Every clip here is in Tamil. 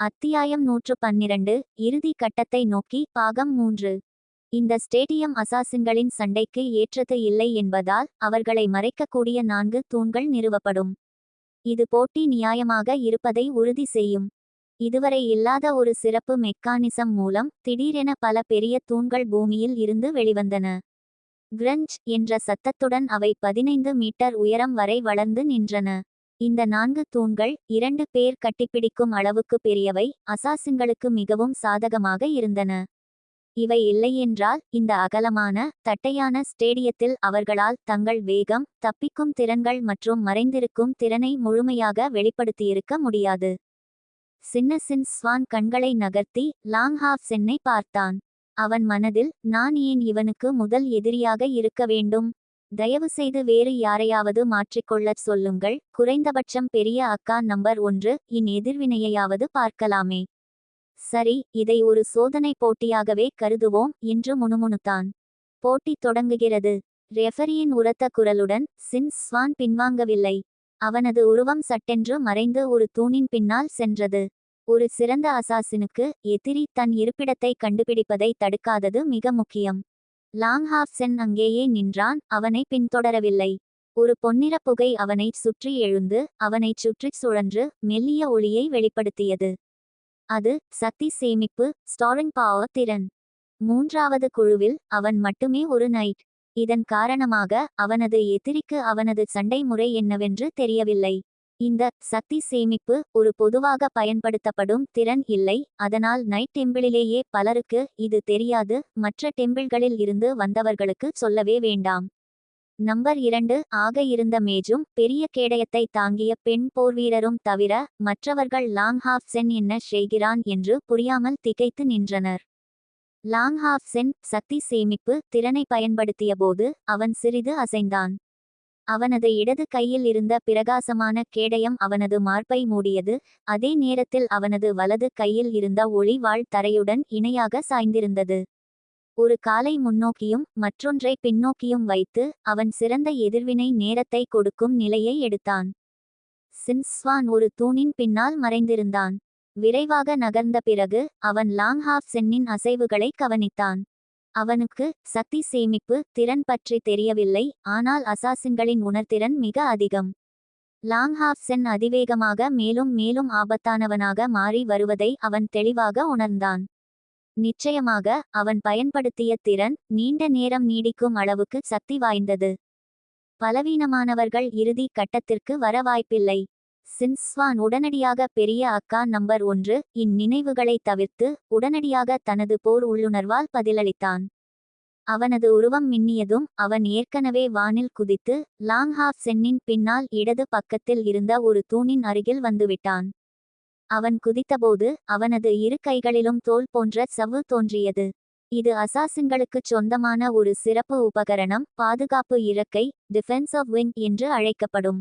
அத்தியாயம் நூற்று பன்னிரண்டு இறுதி கட்டத்தை நோக்கி பாகம் மூன்று. இந்த ஸ்டேடியம் அசாசின்களின் சண்டைக்கு ஏற்றது இல்லை என்பதால் அவர்களை மறைக்கக்கூடிய நான்கு தூண்கள் நிறுவப்படும். இது போட்டி நியாயமாக இருப்பதை உறுதி செய்யும். இதுவரை இல்லாத ஒரு சிறப்பு மெக்கானிசம் மூலம் திடீரென பல பெரிய தூண்கள் பூமியில் இருந்து வெளிவந்தன. கிரஞ்ச் என்ற சத்தத்துடன் அவை பதினைந்து மீட்டர் உயரம் வரை வளர்ந்து நின்றன. இந்த நான்கு தூண்கள் இரண்டு பேர் கட்டிப்பிடிக்கும் அளவுக்கு பெரியவை அசாசின்களுக்கு மிகவும் சாதகமாக இருந்தன. இவை இல்லையென்றால் இந்த அகலமான தட்டையான ஸ்டேடியத்தில் அவர்களால் தங்கள் வேகம் தப்பிக்கும் திறன்கள் மற்றும் மறைந்திருக்கும் திறனை முழுமையாக வெளிப்படுத்தியிருக்க முடியாது. சின்ன சின் ஸ்வான் கண்களை நகர்த்தி லாங்ஹாஃப் சென்னை பார்த்தான். அவன் மனதில் நான் ஏன் இவனுக்கு முதல் எதிரியாக இருக்க வேண்டும்? தயவுசெய்து வேறு யாரையாவது மாற்றிக்கொள்ளச் சொல்லுங்கள். குறைந்தபட்சம் பெரிய அக்கா நம்பர் ஒன்று இன் எதிர்வினையையாவது பார்க்கலாமே. சரி இதை ஒரு சோதனை போட்டியாகவே கருதுவோம் என்று முணுமுணுத்தான். போட்டி தொடங்குகிறது. ரெஃபரியின் உரத்த குரலுடன் சின் ஸ்வான் பின்வாங்கவில்லை. அவனது உருவம் சட்டென்று மறைந்து ஒரு தூணின் பின்னால் சென்றது. ஒரு சிறந்த அசாசினுக்கு எதிரி தன் இருப்பிடத்தை கண்டுபிடிப்பதை தடுக்காதது மிக முக்கியம். லாங்ஹாஃப் சென் அங்கேயே நின்றான் அவனை பின்தொடரவில்லை. ஒரு பொன்னிற புகை அவனைச் சுற்றி எழுந்து அவனைச் சுற்றிச் சுழன்று மெல்லிய ஒளியை வெளிப்படுத்தியது. அது சக்தி சேமிப்பு ஸ்டாரிங் பாவர் திறன். மூன்றாவது குழுவில் அவன் மட்டுமே ஒரு நைட் இதன் காரணமாக அவனது எதிரிக்கு அவனது சண்டை முறை என்னவென்று தெரியவில்லை. இந்த சக்தி சேமிப்பு ஒரு பொதுவாக பயன்படுத்தப்படும் திறன் இல்லை. அதனால் நைட் டெம்பிளிலேயே பலருக்கு இது தெரியாது. மற்ற டெம்பிள்களில் இருந்து வந்தவர்களுக்கு சொல்லவே வேண்டாம். நம்பர் இரண்டு ஆக இருந்த மேஜும் பெரிய கேடயத்தை தாங்கிய பெண் போர்வீரரும் தவிர மற்றவர்கள் லாங் ஹாஃப் சென் என்ன செய்கிறான் என்று புரியாமல் திகைத்து நின்றனர். லாங் ஹாஃப் சென் சக்தி சேமிப்பு திறனை பயன்படுத்தியபோது அவன் சிறிது அசைந்தான். அவனது இடது கையில் இருந்த பிரகாசமான கேடயம் அவனது மார்பை மூடியது அதே நேரத்தில் அவனது வலது கையில் இருந்த ஒளி வாழ் தரையுடன் இணையாக சாய்ந்திருந்தது. ஒரு காலை முன்னோக்கியும் மற்றொன்றை பின்னோக்கியும் வைத்து அவன் சிறந்த எதிர்வினை நேரத்தை கொடுக்கும் நிலையை எடுத்தான். சின்ஸ்வான் ஒரு தூணின் பின்னால் மறைந்திருந்தான். விரைவாக நகர்ந்த பிறகு அவன் லாங்ஹாஃப் சென்னின் அசைவுகளை கவனித்தான். அவனுக்கு சக்தி சேமிப்பு திறன் பற்றி தெரியவில்லை ஆனால் அசாசின்களின் உணர்திறன் மிக அதிகம். லாங்ஹாஃப் சென் அதிவேகமாக மேலும் மேலும் ஆபத்தானவனாக மாறி வருவதை அவன் தெளிவாக உணர்ந்தான். நிச்சயமாக அவன் பயன்படுத்திய திறன் நீண்ட நேரம் நீடிக்கும் அளவுக்கு சக்தி வாய்ந்தது. பலவீனமானவர்கள் இறுதி கட்டத்திற்கு வர வாய்ப்பில்லை. சின்ஸ்வான் உடனடியாக பெரிய அக்கா நம்பர் ஒன்று இந்நினைவுகளை தவிர்த்து உடனடியாக தனது போர் உள்ளுணர்வால் பதிலளித்தான். அவனது உருவம் மின்னியதும் அவன் ஏற்கனவே வானில் குதித்து லாங்ஹாஃப் சென்னின் பின்னால் இடது பக்கத்தில் இருந்த ஒரு தூணின் அருகில் வந்துவிட்டான். அவன் குதித்தபோது அவனது இரு கைகளிலும் தோல் போன்ற சவ்வு தோன்றியது. இது அசாசின்களுக்குச் சொந்தமான ஒரு சிறப்பு உபகரணம் பாதுகாப்பு இறக்கை டிஃபென்ஸ் ஆஃப் விங் என்று அழைக்கப்படும்.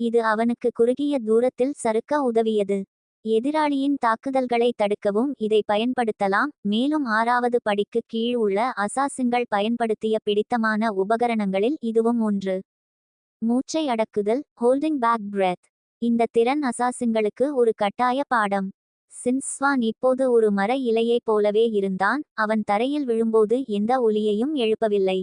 இது அவனுக்கு குறுகிய தூரத்தில் சறுக்க உதவியது. எதிராளியின் தாக்குதல்களை தடுக்கவும் இதை பயன்படுத்தலாம். மேலும் ஆறாவது படிக்கு கீழ் உள்ள அசாசுங்கள் பயன்படுத்திய பிடித்தமான உபகரணங்களில் இதுவும் ஒன்று. மூச்சை அடக்குதல் ஹோல்டிங் பேக் பிரெத் இந்த திறன் அசாசுங்களுக்கு ஒரு கட்டாய பாடம். சின்ஸ்வான் இப்போது ஒரு மர இலையைப் போலவே இருந்தான். அவன் தரையில் விழும்போது எந்த ஒலியையும் எழுப்பவில்லை.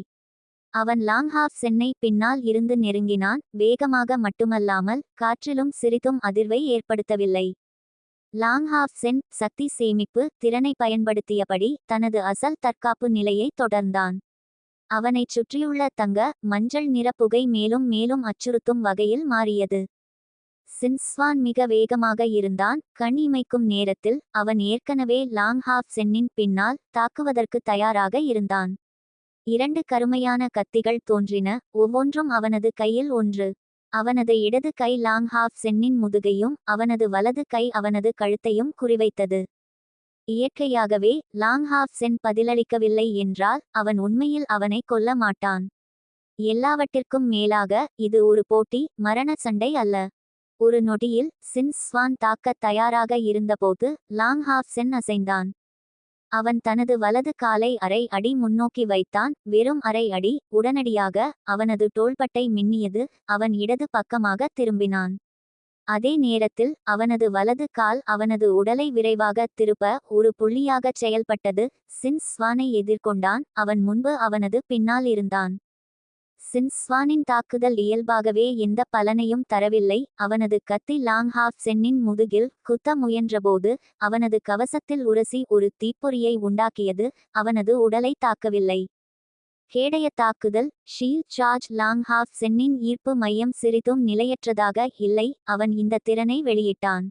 அவன் லாங்ஹாஃப் சென்னை பின்னால் இருந்து நெருங்கினான். வேகமாக மட்டுமல்லாமல் காற்றிலும் சிறிதும் அதிர்வை ஏற்படுத்தவில்லை. லாங்ஹாஃப் சென் சக்தி சேமிப்பு திறனை பயன்படுத்தியபடி தனது அசல் தற்காப்பு நிலையை தொடர்ந்தான். அவனைச் சுற்றியுள்ள தங்க மஞ்சள் நிற புகை மேலும் மேலும் அச்சுறுத்தும் வகையில் மாறியது. சின்ஸ்வான் மிக வேகமாக இருந்தான். கண் இமைக்கும் நேரத்தில் அவன் ஏற்கனவே லாங்ஹாஃப் சென்னின் பின்னால் தாக்குவதற்கு தயாராக இருந்தான். இரண்டு கருமையான கத்திகள் தோன்றின. ஒவ்வொன்றும் அவனது கையில் ஒன்று. அவனது இடது கை லாங் ஹாஃப் சென்னின் முதுகையும் அவனது வலது கை அவனது கழுத்தையும் குறிவைத்தது. இயற்கையாகவே லாங் ஹாஃப் சென் பதிலளிக்கவில்லை என்றால் அவன் உண்மையில் அவனை கொல்ல மாட்டான். எல்லாவற்றிற்கும் மேலாக இது ஒரு போட்டி மரண சண்டை அல்ல. ஒரு நொடியில் சின் ஸ்வான் தாக்கத் தயாராக இருந்தபோது லாங் ஹாஃப் சென் அசைந்தான். அவன் தனது வலது காலை அரை அடி முன்னோக்கி வைத்தான். வெறும் அரை அடி உடனடியாக அவனது தோள்பட்டை மின்னியது அவன் இடது பக்கமாக திரும்பினான். அதே நேரத்தில் அவனது வலது கால் அவனது உடலை விரைவாக திருப்ப ஒரு புள்ளியாகச் செயல்பட்டது. சின்ஸ்வானை எதிர்கொண்டான். அவன் முன்பு அவனது பின்னால் இருந்தான். சின்ஸ்வானின் தாக்குதல் இயல்பாகவே எந்த பலனையும் தரவில்லை. அவனது கத்தி லாங் ஹாஃப் சென்னின் முதுகில் குத்த முயன்றபோது அவனது கவசத்தில் உரசி ஒரு தீப்பொறியை உண்டாக்கியது. அவனது உடலை தாக்கவில்லை. கேடய தாக்குதல் ஷீல் சார்ஜ் லாங் ஹாஃப் சென்னின் ஈர்ப்பு மையம் சிறிதும் நிலையற்றதாக இல்லை. அவன் இந்த திறனை வெளியிட்டான்.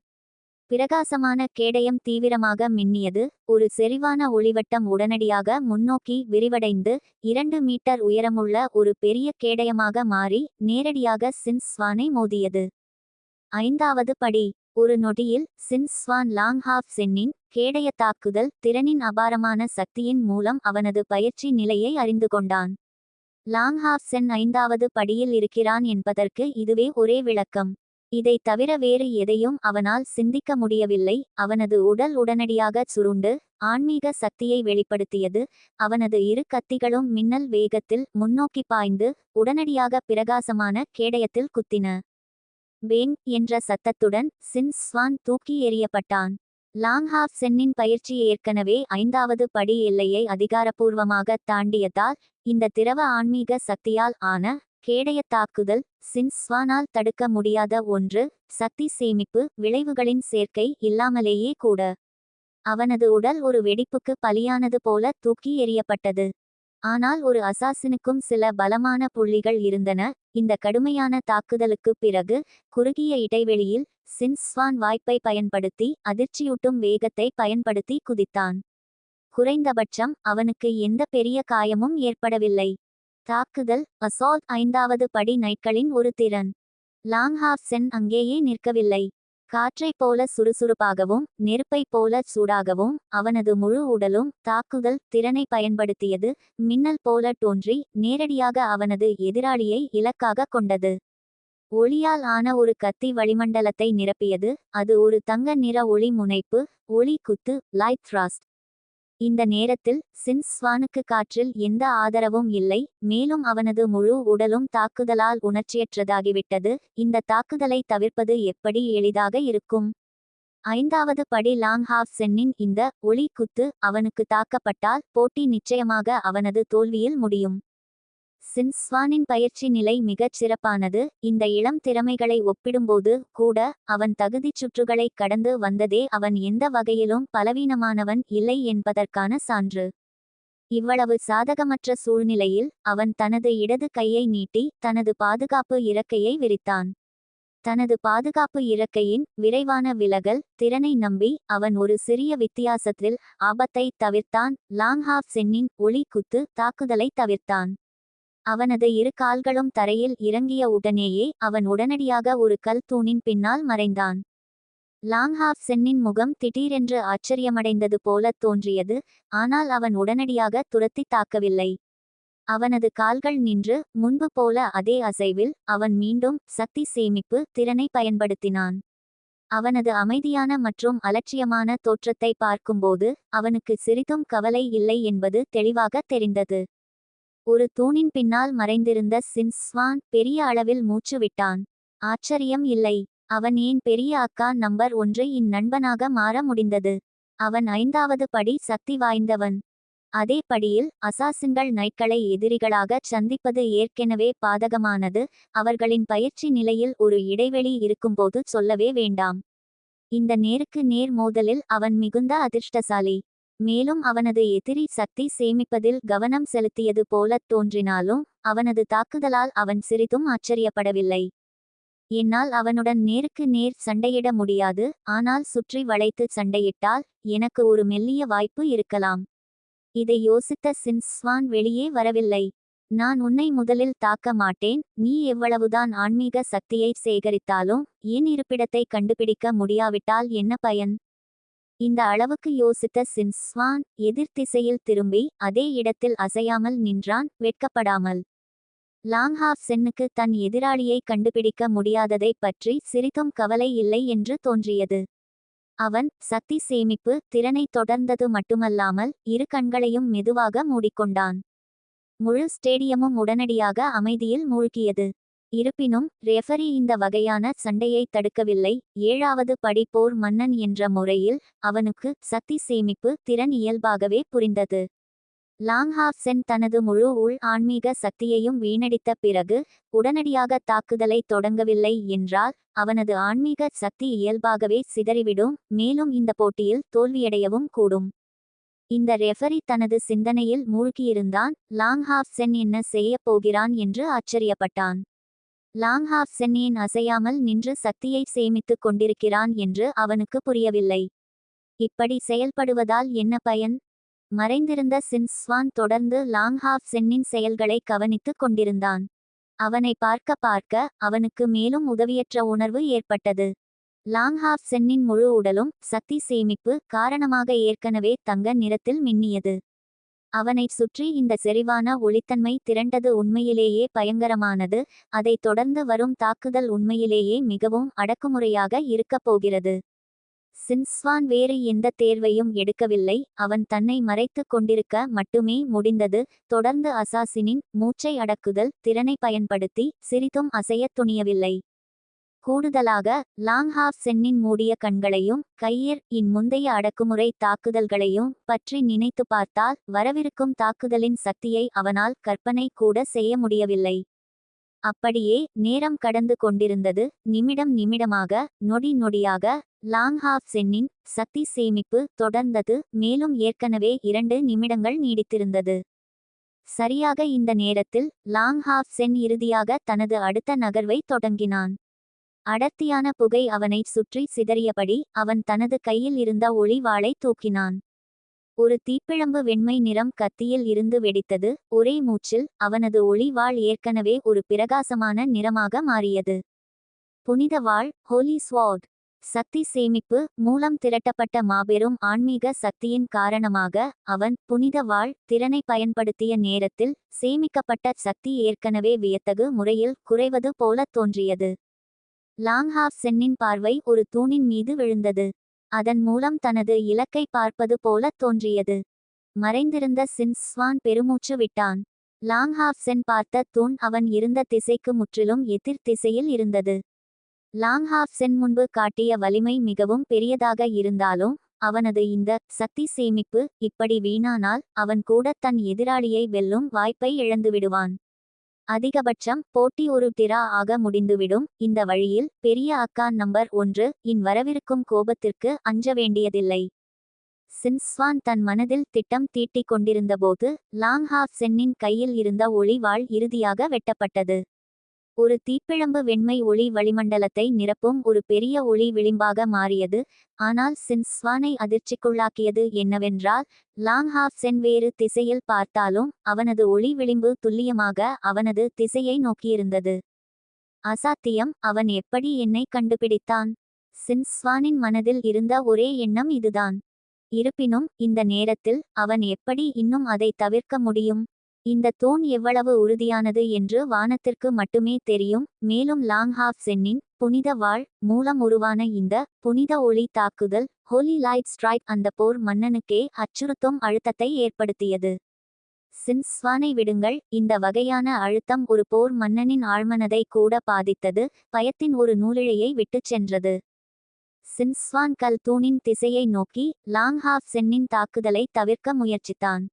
பிரகாசமான கேடயம் தீவிரமாக மின்னியது. ஒரு செறிவான ஒளிவட்டம் உடனடியாக முன்னோக்கி விரிவடைந்து இரண்டு மீட்டர் உயரமுள்ள ஒரு பெரிய கேடயமாக மாறி நேரடியாக சின்ஸ்வானை மோதியது. ஐந்தாவது படி. ஒரு நொடியில் சின்ஸ்வான் லாங் ஹாஃப் சென்னின் கேடய தாக்குதல் திறனின் அபாரமான சக்தியின் மூலம் அவனது பயிற்சி நிலையை அறிந்து கொண்டான். லாங் ஹாஃப் சென் ஐந்தாவது படியில் இருக்கிறான் என்பதற்கு இதுவே ஒரே விளக்கம். இதை தவிர வேறு எதையும் அவனால் சிந்திக்க முடியவில்லை. அவனது உடல் உடனடியாக சுருண்டு ஆன்மீக சக்தியை வெளிப்படுத்தியது. அவனது இரு கத்திகளும் மின்னல் வேகத்தில் முன்னோக்கி பாய்ந்து உடனடியாக பிரகாசமான கேடயத்தில் குத்தின. பேங் என்ற சத்தத்துடன் சின் ஸ்வான் தூக்கி எறியப்பட்டான். லாங் ஹாஃப் சென்னின் பயிற்சி ஏற்கனவே ஐந்தாவது படி எல்லையை அதிகாரப்பூர்வமாக தாண்டியதால் இந்த திரவ ஆன்மீக சக்தியால் ஆன கேடய தாக்குதல் சின்ஸ்வானால் தடுக்க முடியாத ஒன்று சக்தி சேமிப்பு விளைவுகளின் சேர்க்கை இல்லாமலேயே கூட. அவனது உடல் ஒரு வெடிப்புக்கு பலியானது போல தூக்கி எறியப்பட்டது. ஆனால் ஒரு அசாசினுக்கும் சில பலமான புள்ளிகள் இருந்தன. இந்த கடுமையான தாக்குதலுக்கு பிறகு குறுகிய இடைவெளியில் சின்ஸ்வான் வாய்ப்பை பயன்படுத்தி அதிர்ச்சியூட்டும் வேகத்தை பயன்படுத்தி குதித்தான். குறைந்தபட்சம் அவனுக்கு எந்த பெரிய காயமும் ஏற்படவில்லை. தாக்குதல் அசால்ட் ஐந்தாவது படி நைட்களின் ஒரு திறன். லாங்ஹாஃப் சென் அங்கேயே நிற்கவில்லை. காற்றைப் போல சுறுசுறுப்பாகவும் நெருப்பைப் போல சூடாகவும் அவனது முழு உடலும் தாக்குதல் திறனை பயன்படுத்தியது மின்னல் போல தோன்றி நேரடியாக அவனது எதிராளியை இலக்காக கொண்டது. ஒளியால் ஆன ஒரு கத்தி வளிமண்டலத்தை நிரப்பியது அது ஒரு தங்க நிற ஒளி முனைப்பு ஒளி குத்து லைட் த்ராஸ்ட் இந்த நேரத்தில் சின்ஸ் ஸ்வானுக்கு காற்றில் எந்த ஆதரவும் இல்லை மேலும் அவனது முழு உடலும் தாக்குதலால் உணர்ச்சியற்றதாகிவிட்டது. இந்த தாக்குதலை தவிர்ப்பது எப்படி எளிதாக இருக்கும்? ஐந்தாவது படி லாங் ஹாஃப் சென்னின் இந்த ஒளி குத்து அவனுக்கு தாக்கப்பட்டால் போட்டி நிச்சயமாக அவனது தோல்வியில் முடியும். சின்ஸ்வானின் பயிற்சி நிலை மிகச் சிறப்பானது. இந்த இளம் திறமைகளை ஒப்பிடும்போது கூட அவன் தகுதிச் சுற்றுகளை கடந்து வந்ததே அவன் எந்த வகையிலும் பலவீனமானவன் இல்லை என்பதற்கான சான்று. இவ்வளவு சாதகமற்ற சூழ்நிலையில் அவன் தனது இடது கையை நீட்டி தனது பாதுகாப்பு இறக்கையை விரித்தான். தனது பாதுகாப்பு இறக்கையின் விரைவான விலகல் திறனை நம்பி அவன் ஒரு சிறிய வித்தியாசத்தில் ஆபத்தை தவிர்த்தான். லாங் ஹாஃப் சென்னின் ஒளி குத்து தாக்குதலை தவிர்த்தான். அவனது இரு கால்களும் தரையில் இறங்கிய உடனேயே அவன் உடனடியாக ஒரு கல் தூணின் பின்னால் மறைந்தான். லாங்ஹாஃப் சென்னின் முகம் திடீரென்று ஆச்சரியமடைந்தது போல தோன்றியது ஆனால் அவன் உடனடியாக துரத்தி தாக்கவில்லை. அவனது கால்கள் நின்று முன்பு போல அதே அசைவில் அவன் மீண்டும் சக்தி சேமிப்பு திறனை பயன்படுத்தினான். அவனது அமைதியான மற்றும் அலட்சியமான தோற்றத்தை பார்க்கும்போது அவனுக்கு சிறிதும் கவலை இல்லை என்பது தெளிவாக தெரிந்தது. ஒரு தூணின் பின்னால் மறைந்திருந்த சின்ஸ்வான் பெரிய அளவில் மூச்சு விட்டான். ஆச்சரியம் இல்லை. அவன் ஏன் பெரிய அக்கா நம்பர் ஒன்று இந்நண்பனாக மாற முடிந்தது? அவன் ஐந்தாவது படி சக்தி வாய்ந்தவன். அதே படியில் அசாசின்கள் நைட்களை எதிரிகளாக சந்திப்பது ஏற்கெனவே பாதகமானது. அவர்களின் பயிற்சி நிலையில் ஒரு இடைவெளி இருக்கும்போது சொல்லவே வேண்டாம். இந்த நேருக்கு நேர் மோதலில் அவன் மிகுந்த அதிர்ஷ்டசாலி. மேலும் அவனது எதிரி சக்தி சேமிப்பதில் கவனம் செலுத்தியது போலத் தோன்றினாலும் அவனது தாக்குதலால் அவன் சிறிதும் ஆச்சரியப்படவில்லை. என்னால் அவனுடன் நேருக்கு நேர் சண்டையிட முடியாது ஆனால் சுற்றி வளைத்து சண்டையிட்டால் எனக்கு ஒரு மெல்லிய வாய்ப்பு இருக்கலாம். இதை யோசித்த சின்ஸ்வான் வெளியே வரவில்லை. நான் உன்னை முதலில் தாக்க மாட்டேன் நீ எவ்வளவுதான் ஆன்மீக சக்தியை சேகரித்தாலும் என் இருப்பிடத்தை கண்டுபிடிக்க முடியாவிட்டால் என்ன பயன்? இந்த அளவுக்கு யோசித்த சின்ஸ்வான் எதிர் திசையில் திரும்பி அதே இடத்தில் அசையாமல் நின்றான் வெட்கப்படாமல். லாங்ஹாஃப் சென்னுக்கு தன் எதிராளியை கண்டுபிடிக்க முடியாததைப் பற்றி சிறிதும் கவலை இல்லை என்று தோன்றியது. அவன் சக்தி சேமிப்பு திறனை தொடர்ந்தது மட்டுமல்லாமல் இரு கண்களையும் மெதுவாக மூடிக்கொண்டான். முழு ஸ்டேடியமும் உடனடியாக அமைதியில் மூழ்கியது. இருப்பினும் ரெஃபரி இந்த வகையான சண்டையை தடுக்கவில்லை. ஏழாவது படிப்போர் மன்னன் என்ற முறையில் அவனுக்கு சக்தி சேமிப்பு திறன் இயல்பாகவே புரிந்தது. லாங்ஹாஃப்சென் தனது முழு உள் ஆன்மீக சக்தியையும் வீணடித்த பிறகு உடனடியாக தாக்குதலை தொடங்கவில்லை என்றால் அவனது ஆன்மீக சக்தி இயல்பாகவே சிதறிவிடும் மேலும் இந்த போட்டியில் தோல்வியடையவும் கூடும். இந்த ரெஃபரி தனது சிந்தனையில் மூழ்கியிருந்தான். லாங்ஹாஃப்சென் என்ன செய்யப் போகிறான் என்று ஆச்சரியப்பட்டான். லாங்ஹாஃப்சென் ஏன் அசையாமல் நின்று சக்தியை சேமித்துக் கொண்டிருக்கிறான் என்று அவனுக்கு புரியவில்லை. இப்படி செயல்படுவதால் என்ன பயன்? மறைந்திருந்த சின்ஸ்வான் தொடர்ந்து லாங்ஹாஃப் சென்னின் செயல்களை கவனித்துக் கொண்டிருந்தான். அவனை பார்க்க பார்க்க அவனுக்கு மேலும் உதவியற்ற உணர்வு ஏற்பட்டது. லாங்ஹாஃப் சென்னின் முழு உடலும் சக்தி சேமிப்பு காரணமாக ஏற்கனவே தங்க நிறத்தில் மின்னியது. அவனை சுற்றி இந்த செறிவான ஒளித்தன்மை திரண்டது உண்மையிலேயே பயங்கரமானது அதைத் தொடர்ந்து வரும் தாக்குதல் உண்மையிலேயே மிகவும் அடக்குமுறையாக இருக்கப் போகிறது. சின்ஸ்வான் வேறு எந்த தேர்வையும் எடுக்கவில்லை அவன் தன்னை மறைத்துக் கொண்டிருக்க மட்டுமே முடிந்தது தொடர்ந்து அசாசினின் மூச்சை அடக்குதல் திறனை பயன்படுத்தி சிறிதும் அசையத் துணியவில்லை. கூடுதலாக லாங்ஹாஃப் சென்னின் மூடிய கண்களையும் கையர் இன் முந்தைய அடக்குமுறை தாக்குதல்களையும் பற்றி நினைத்து பார்த்தால் வரவிருக்கும் தாக்குதலின் சக்தியை அவனால் கற்பனை கூட செய்ய முடியவில்லை. அப்படியே நேரம் கடந்து கொண்டிருந்தது நிமிடம் நிமிடமாக நொடி நொடியாக லாங்ஹாஃப் சென்னின் சக்தி சேமிப்பு தொடர்ந்தது மேலும் ஏற்கனவே இரண்டு நிமிடங்கள் நீடித்திருந்தது. சரியாக இந்த நேரத்தில் லாங்ஹாஃப் சென் இறுதியாக தனது அடுத்த நகர்வை தொடங்கினான். அடர்த்தியான புகை அவனை சுற்றி சிதறியபடி அவன் தனது கையில் இருந்த ஒளி வாளை தூக்கினான். ஒரு தீப்பிழம்பு வெண்மை நிறம் கத்தியில் இருந்து வெடித்தது. ஒரே மூச்சில் அவனது ஒளிவாள் ஏற்கனவே ஒரு பிரகாசமான நிறமாக மாறியது. புனித வாள் ஹோலி ஸ்வாட். சக்தி சேமிப்பு மூலம் திரட்டப்பட்ட மாபெரும் ஆன்மீக சக்தியின் காரணமாக அவன் புனித வாழ் திறனை பயன்படுத்திய நேரத்தில் சேமிக்கப்பட்ட சக்தி ஏற்கனவே வியத்தகு முறையில் குறைவது போல தோன்றியது. லாங்ஹாஃப் சென்னின் பார்வை ஒரு தூணின் மீது விழுந்தது. அதன் மூலம் தனது இலக்கை பார்ப்பது போல தோன்றியது. மறைந்திருந்த சின்ஸ்வான் பெருமூச்சு விட்டான். லாங்ஹாஃப் சென் பார்த்த தூண் அவன் இருந்த திசைக்கு முற்றிலும் எதிர் திசையில் இருந்தது. லாங்ஹாஃப் சென் முன்பு காட்டிய வலிமை மிகவும் பெரியதாக இருந்தாலும் அவனது இந்த சக்தி சேமிப்பு இப்படி வீணானால் அவன் கூட தன் எதிராளியை வெல்லும் வாய்ப்பை இழந்துவிடுவான். அதிகபட்சம் போட்டி ஒரு டிரா ஆக முடிந்துவிடும். இந்த வழியில் பெரிய அக்கான் நம்பர் ஒன்று இன் வரவிருக்கும் கோபத்திற்கு அஞ்ச வேண்டியதில்லை. சின்ஸ்வான் தன் மனதில் திட்டம் தீட்டிக் கொண்டிருந்தபோது லாங் ஹாஃப் சென்னின் கையில் இருந்த ஒளிவாள் இறுதியாக வெட்டப்பட்டது. ஒரு தீப்பிழம்பு வெண்மை ஒளி வளிமண்டலத்தை நிரப்பும் ஒரு பெரிய ஒளி விளிம்பாக மாறியது. ஆனால் சின்ஸ்வானை அதிர்ச்சிக்குள்ளாக்கியது என்னவென்றால் லாங்ஹாஃப் சென் வேறு திசையில் பார்த்தாலும் அவனது ஒளி விளிம்பு துல்லியமாக அவனது திசையை நோக்கியிருந்தது. அசாத்தியம் அவன் எப்படி என்னை கண்டுபிடித்தான்? சின்ஸ்வானின் மனதில் இருந்த ஒரே எண்ணம் இதுதான். இருப்பினும் இந்த நேரத்தில் அவன் எப்படி இன்னும் அதை தவிர்க்க முடியும்? இந்த தூண் எவ்வளவு உறுதியானது என்று வானத்திற்கு மட்டுமே தெரியும். மேலும் லாங்ஹாஃப் சென்னின் புனித வாழ் மூலம் உருவான இந்த புனித ஒளி தாக்குதல் ஹோலி லைட் ஸ்ட்ரைக் அந்த போர் மன்னனுக்கே அச்சுறுத்தும் அழுத்தத்தை ஏற்படுத்தியது. சின்ஸ்வானை விடுங்கள். இந்த வகையான அழுத்தம் ஒரு போர் மன்னனின் ஆழ்மனதை கூட பாதித்தது. பயத்தின் ஒரு நூலிழையை விட்டுச் சென்றது. சின்ஸ்வான் கல் தூணின் திசையை நோக்கி லாங்ஹாஃப் சென்னின் தாக்குதலை தவிர்க்க முயற்சித்தான்.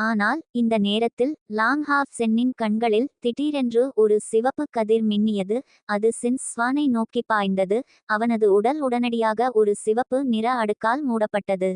ஆனால் இந்த நேரத்தில் லாங்ஹாஃப் சென்னின் கண்களில் திடீரென்று ஒரு சிவப்பு கதிர் மின்னியது அது சின்ஸ்வானை நோக்கி பாய்ந்தது அவனது உடல் உடனடியாக ஒரு சிவப்பு நிற அடுக்கால் மூடப்பட்டது.